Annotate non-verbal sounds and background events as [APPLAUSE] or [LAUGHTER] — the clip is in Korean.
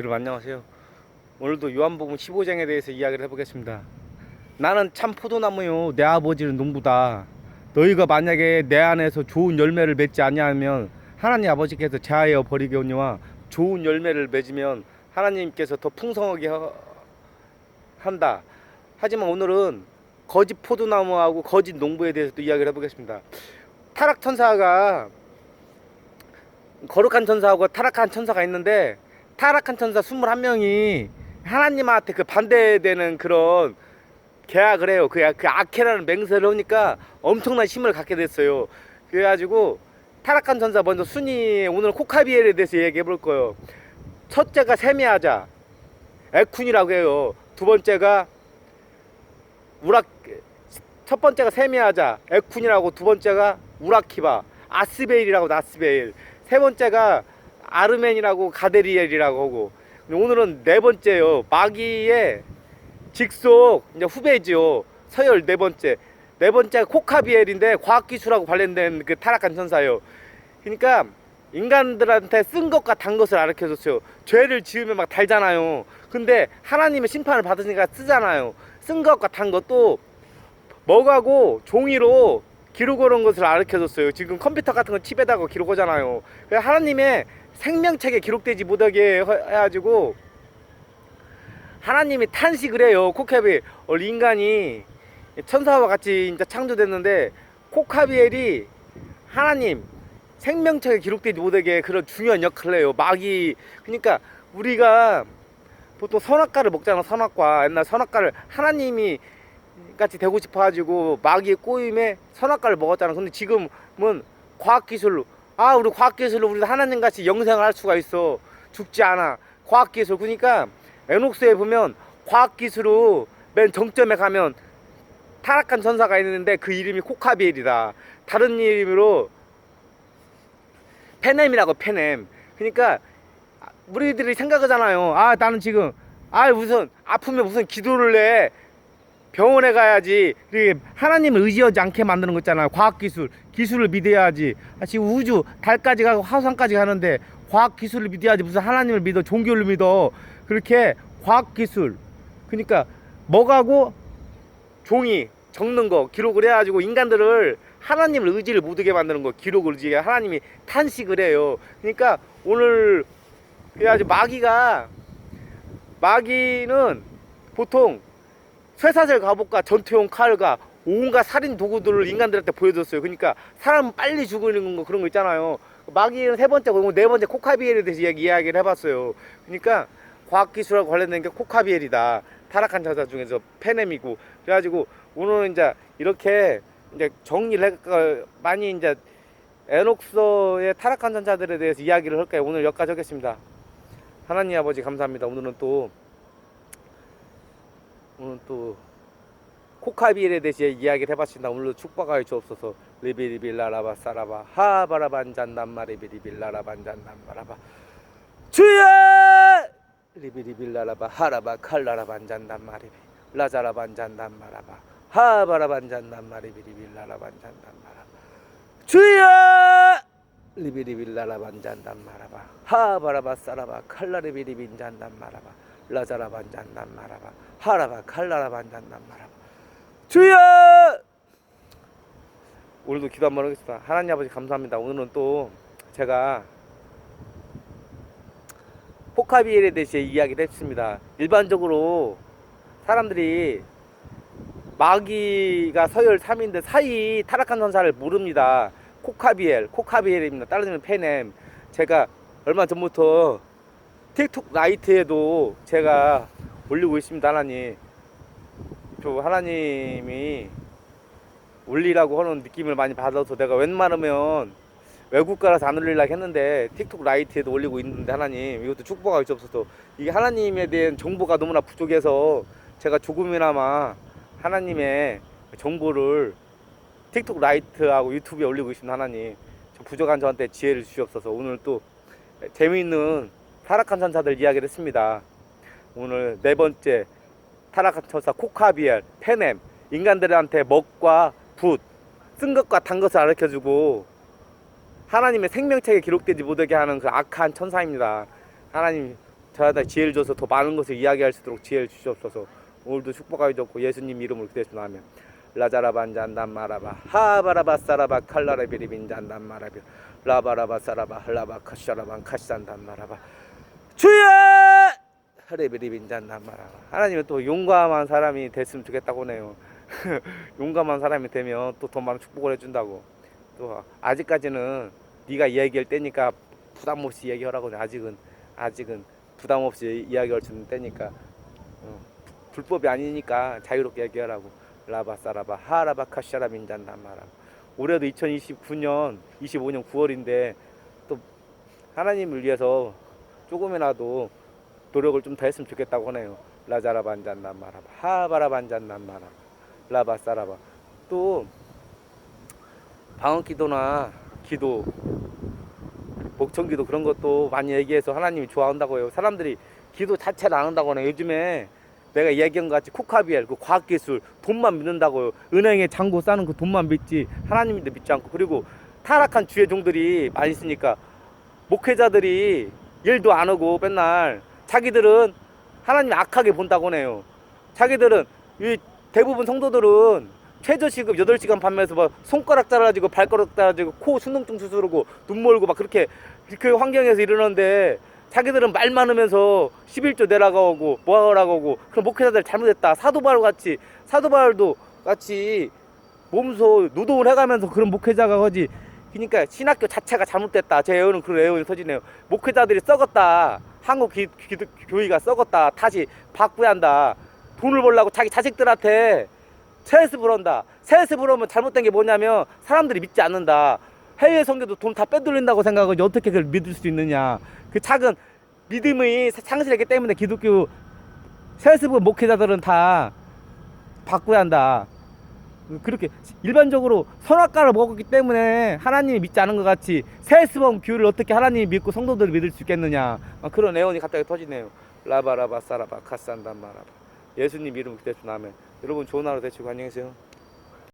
여러분 안녕하세요. 오늘도 요한복음 15장에 대해서 이야기를 해보겠습니다. 나는 참 포도나무요. 내 아버지는 농부다. 너희가 만약에 내 안에서 좋은 열매를 맺지 아니하면 하나님 아버지께서 제하여 버리겠니와 좋은 열매를 맺으면 하나님께서 더 풍성하게 하- 한다. 하지만 오늘은 거짓 포도나무하고 거짓 농부에 대해서 또 이야기를 해보겠습니다. 타락 천사가 거룩한 천사하고 타락한 천사가 있는데 타락한 천사 21명이 하나님한테 그 반대되는 그런 계약을 해요. 그, 그 악해라는 맹세를 하니까 엄청난 힘을 갖게 됐어요. 그래가지고 타락한 천사 먼저 순위 오늘 코카비엘에 대해서 얘기해 볼 거예요. 첫째가 세미하자 에쿤이라고 해요. 두 번째가 우락 첫 번째가 세미하자 에쿤이라고 두 번째가 우라키바 아스베일이라고 나스베일 세 번째가 아르멘이라고 가데리엘이라고 하고. 오늘은 네 번째요. 마기의 직속 이제 후배지요. 서열 네 번째. 네 번째가 코카비엘인데 과학기술하고 관련된 그 타락한 천사예요. 그러니까 인간들한테 쓴 것과 단 것을 가르쳐 줬어요. 죄를 지으면 막 달잖아요. 근데 하나님의 심판을 받으니까 쓰잖아요. 쓴 것과 단 것도 먹하고 종이로 기록하는 것을 가르쳐줬어요. 지금 컴퓨터 같은 거 칩에다가 기록하잖아요. 그래서 하나님의 생명책에 기록되지 못하게 해- 해가지고 하나님이 탄식을 해요. 코카비 원래 인간이 천사와 같이 이제 창조됐는데 코카비엘이 하나님 생명책에 기록되지 못하게 그런 중요한 역할을 해요. 마귀 그러니까 우리가 보통 선악과를 먹잖아 선악과 옛날 선악과를 하나님이 같이 되고 싶어가지고 마귀의 꼬임에 선악과를 먹었잖아. 근데 지금은 과학기술로 아 우리 과학기술로 우리 하나님 같이 영생을 할 수가 있어. 죽지 않아. 과학기술 그러니까 에녹스에 보면 과학기술로 맨 정점에 가면 타락한 천사가 있는데 그 이름이 코카비엘이다. 다른 이름으로 페넴이라고 페넴. 그러니까 우리들이 생각하잖아요. 아 나는 지금 아 무슨 아프면 무슨 기도를 해. 병원에 가야지. 하나님을 의지하지 않게 만드는 거 있잖아요. 과학기술. 기술을 믿어야지. 아, 지금 우주, 달까지 가고 화성까지 가는데 과학기술을 믿어야지. 무슨 하나님을 믿어. 종교를 믿어. 그렇게 과학기술. 그러니까 뭐가고 종이 적는 거 기록을 해가지고 인간들을 하나님을 의지를 못하게 만드는 거 기록을 의지해 하나님이 탄식을 해요. 그러니까 오늘 그래가지고 마귀가 마귀는 보통 쇠사슬 갑옷과 전투용 칼과 온갖 살인 도구들을 인간들한테 보여줬어요. 그러니까 사람 빨리 죽이는 거 그런 거 있잖아요. 마귀는 세 번째, 그리고 네 번째 코카비엘에 대해서 이야기, 이야기를 해봤어요. 그러니까 과학기술하고 관련된 게 코카비엘이다. 타락한 자자 중에서 페넴이고 그래가지고 오늘은 이제 이렇게 이제 정리를 해 많이 이제 에녹스의 타락한 전자들에 대해서 이야기를 할까요? 오늘 여기까지 하겠습니다. 하나님 아버지 감사합니다. 오늘은 또 오늘 또 코카비엘에 대해서 이야기를 해봤습니다. 오늘도 축복하여 주옵소서. 리비리빌라라바 사라바 하바라반잔담마 리비리빌라라반잔담마라바 주여 리비리빌라라바 하라바 칼라라반잔담마 리비 라자라반잔담마라바 하바라반잔담마 리비리빌라라반잔담마라바 주여 리비리빌라라반잔담마라바 하바라바 사라바 칼라리비리빈잔담마라바 라자라 반잔담마라바 하라바 칼라라 반잔담마라바 주여! 오늘도 기도 한번 하겠습니다. 하나님 아버지 감사합니다. 오늘은 또 제가 포카비엘에 대해서 이야기를 했습니다. 일반적으로 사람들이 마귀가 서열 3인데 사이 타락한 선사를 모릅니다. 코카비엘 코카비엘입니다. 따르는 페넴 제가 얼마 전부터 틱톡 라이트에도 제가 올리고 있습니다 하나님. 저 하나님이 올리라고 하는 느낌을 많이 받아서 내가 웬만하면 외국가라서 안 올리려고 했는데 틱톡 라이트에도 올리고 있는데 하나님. 이것도 축복하기 주옵소서. 이게 하나님에 대한 정보가 너무나 부족해서 제가 조금이나마 하나님의 정보를 틱톡 라이트하고 유튜브에 올리고 있습니다 하나님. 저 부족한 저한테 지혜를 주시옵소서. 오늘 또 재미있는 타락한 천사들 이야기를 했습니다. 오늘 네 번째 타락한 천사 코카비엘 페넴 인간들한테 먹과 붓 쓴 것과 단 것을 가르쳐주고 하나님의 생명책에 기록되지 못하게 하는 그 악한 천사입니다. 하나님 저한테 지혜를 줘서 더 많은 것을 이야기할 수 있도록 지혜를 주시옵소서. 오늘도 축복하여 줬고 예수님 이름으로 기대주나면 라자라반 잔단 마라바 하바라바 사라바 칼라레비리빈 잔단 마라비 라바라바 사라바 할라바 카샤라반 카시산단 마라바 주여 마라바 하나님은 또 용감한 사람이 됐으면 좋겠다고 하네요. [LAUGHS] 용감한 사람이 되면 또 더 많은 축복을 해준다고. 또 아직까지는 네가 이야기할 때니까 부담 없이 얘기하라고 아직은. 아직은 부담 없이 이야기할 수 있는 때니까. 어, 불법이 아니니까 자유롭게 얘기하라고. 라바사라바 하라바 카샤라 민잔단마라 올해도 2029년 25년 9월인데 또 하나님을 위해서 조금이라도 노력을 좀 더 했으면 좋겠다고 하네요. 라자라 반잔단마라바 하바라 반잔단마라 라바사라바. 또 방언 기도나 기도 목청 기도 그런 것도 많이 얘기해서 하나님이 좋아한다고 해요. 사람들이 기도 자체를 안 한다고 하네요 요즘에 내가 얘기한 것 같이 코카비엘 그 과학기술 돈만 믿는다고요. 은행에 잔고 싸는 그 돈만 믿지 하나님인데 믿지 않고. 그리고 타락한 주의 종들이 많이 있으니까 목회자들이 일도 안 하고 맨날 자기들은 하나님 악하게 본다고 해요. 자기들은 이 대부분 성도들은 최저시급 8시간 밤에서 막 손가락 잘라지고 발가락 잘라지고 코 순둥증 수술하고 눈 멀고 막 그렇게 그 환경에서 이러는데 자기들은 말 많으면서 11조 내라가고 뭐하라고 하고 그럼 목회자들 잘못했다. 사도바울 같이 사도바울도 같이 몸소 노동을 해가면서 그런 목회자가 거지 그러니까 신학교 자체가 잘못됐다. 제 애원은 그런 애원이 터지네요. 목회자들이 썩었다. 한국 기, 기도, 교회가 썩었다. 다시 바꾸야 한다. 돈을 벌라고 자기 자식들한테 세습을 한다. 세습을 하면 잘못된 게 뭐냐면 사람들이 믿지 않는다. 해외 선교도 돈 다 빼돌린다고 생각하고 어떻게 그걸 믿을 수 있느냐. 그 작은 믿음이 상실했기 때문에 기독교 세습은 목회자들은 다 바꿔야 한다 그렇게 일반적으로 선악과를 먹었기 때문에 하나님이 믿지 않은 것 같이 세습원 교회를 어떻게 하나님이 믿고 성도들을 믿을 수 있겠느냐. 아, 그런 애원이 갑자기 터지네요. 라바라바 사라바 카산단 마라바. 예수님 이름 기대 주나면 여러분 좋은 하루 되시고 안녕히 계세요